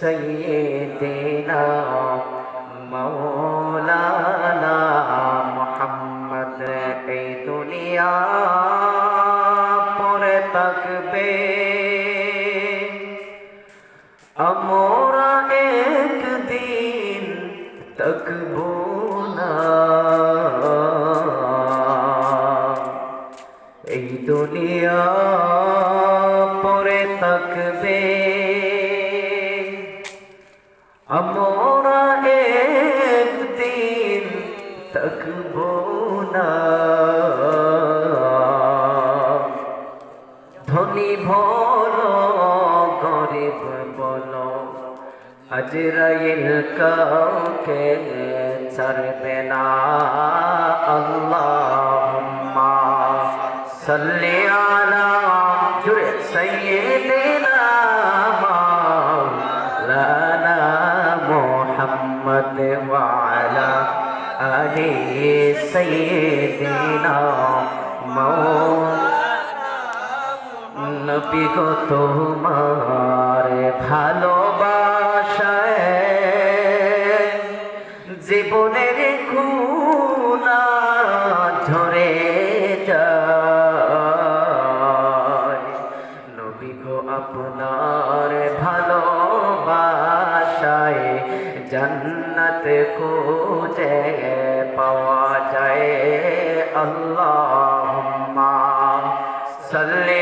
سيدنا مولانا আজরাইল কাউকে ছাড়বে না। আল্লাহুম্মা সাল্লি আলা জুড়ে সাইয়্যিদিনা মাওলানা মুহাম্মদ ওয়া আলা আলি সাইয়্যিদিনা মাওলানা নবী গো তোমার ভালোবাসায়। জীবনের খুনা ঝরে যায়। নবী গো আপনার ভালোবাসায় জন্নত খুঁজে পাওয়া যায়। আল্লাহুম্মা সাল্লি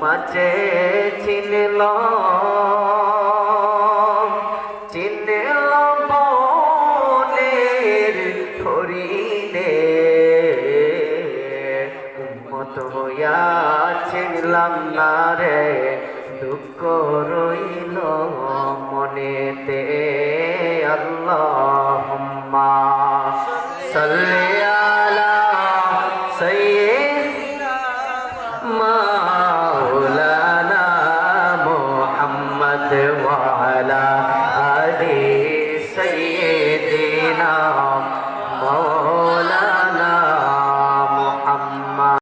মাছে চিনল চিনল বনের হরিণে উম্মত হইয়া চিনলাম না রে, দুঃখ রইল মনেতে। আল্লাহুম্মা সাল্লি Oh.